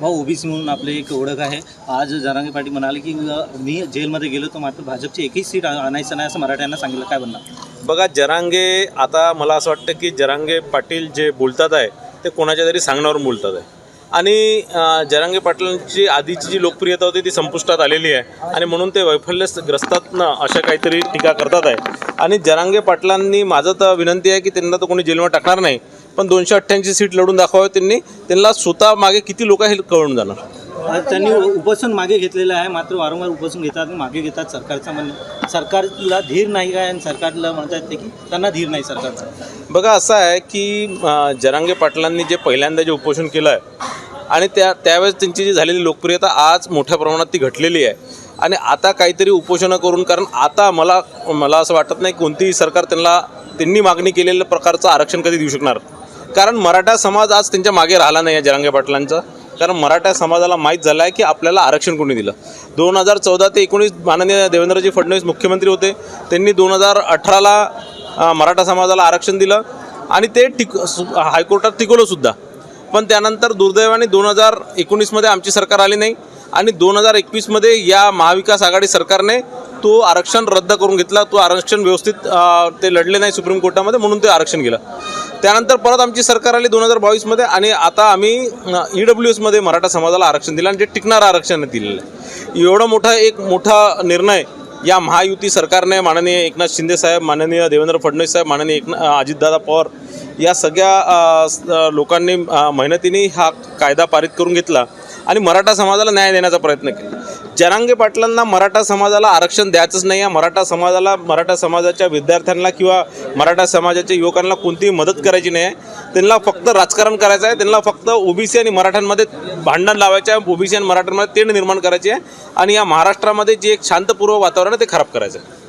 भाऊ ओबीसी म्हणून आपली एक ओळख आहे. आज जरांगे पाटील म्हणाले की मी जेलमध्ये गेलो तर मात्र भाजपची एकही सीट आणायचं नाही असं मराठ्यांना सांगितलं. काय म्हणणार? बघा जरांगे आता मला असं वाटतं की जरांगे पाटील जे बोलतात आहे ते कोणाच्या तरी सांगण्यावरून बोलतात आहे. आणि जरांगे पाटलांची आधीची जी लोकप्रियता होती ती संपुष्टात आलेली आहे. आणि म्हणून ते वैफल्यग्रस्तात अशा काहीतरी टीका करतात आहे. आणि जरांगे पाटलांनी माझं तर विनंती आहे की त्यांना तर कोणी जेलमध्ये टाकणार नाही पण दोनशे अठ्ठ्याऐंशी सीट लढून दाखवावे त्यांनी. त्यांना स्वतः मागे किती लोक हे कळून जाणार. त्यांनी उपोषण मागे घेतलेलं आहे मात्र वारंवार उपोषण घेतात मागे घेतात सरकारचं म्हणणं सरकारला धीर नाही काय आणि सरकारला म्हणतात ते की त्यांना धीर नाही सरकारचा. बघा असं आहे की जरांगे पाटलांनी जे पहिल्यांदा जे उपोषण केलं आहे आणि त्या त्यावेळेस त्यांची जी झालेली लोकप्रियता आज मोठ्या प्रमाणात ती घटलेली आहे. आणि आता काहीतरी उपोषणं करून कारण आता मला मला असं वाटत नाही कोणतीही सरकार त्यांना त्यांनी मागणी केलेल्या प्रकारचं आरक्षण कधी देऊ शकणार. कारण मराठा समाज आज त्यांच्या मागे राहिला नाही या जरांगे पाटलांचा. कारण मराठा समाजाला माहीत झालं आहे की आपल्याला आरक्षण कोणी दिलं. दोन हजार चौदा ते एकोणीस माननीय देवेंद्रजी फडणवीस मुख्यमंत्री होते. त्यांनी दोन हजार अठराला मराठा समाजाला आरक्षण दिलं. आणि ते टिक हायकोर्टात टिकवलंसुद्धा पण त्यानंतर दुर्दैवाने दोन हजार एकोणीसमध्ये आमची सरकार आली नाही आणि दोन हजार एकवीसमध्ये या महाविकास आघाडी सरकारने तो आरक्षण रद्द करून घेतला. तो आरक्षण व्यवस्थित ते लढले नाही सुप्रीम कोर्टामध्ये म्हणून ते आरक्षण गेलं. त्यानंतर परत आमची सरकार आली दोन हजार बावीसमध्ये आणि आता आम्ही ई डब्ल्यू एसमध्ये मराठा समाजाला आरक्षण दिलं आणि जे टिकणारं आरक्षण दिलेलं आहे. एवढा मोठा एक मोठा निर्णय या महायुती सरकारने माननीय एकनाथ शिंदे साहेब माननीय देवेंद्र फडणवीस साहेब माननीय एकना अजितदादा पवार या सगळ्या लोकांनी मेहनतीने हा कायदा पारित करून घेतला आणि मराठा समाजाला न्याय देण्याचा प्रयत्न केला. जनांगे पाटलांना मराठा समाजाला आरक्षण द्यायचंच नाही आहे. मराठा समाजाला मराठा समाजाच्या विद्यार्थ्यांना किंवा मराठा समाजाच्या युवकांना कोणतीही मदत करायची नाही आहे. त्यांना फक्त राजकारण करायचं आहे. त्यांना फक्त ओबीसी आणि मराठ्यांमध्ये भांडण लावायचं आहे. ओबीसी आणि मराठ्यांमध्ये तेढ निर्माण करायची आहे. आणि या महाराष्ट्रामध्ये जे एक शांतपूर्व वातावरण आहे ते खराब करायचं आहे.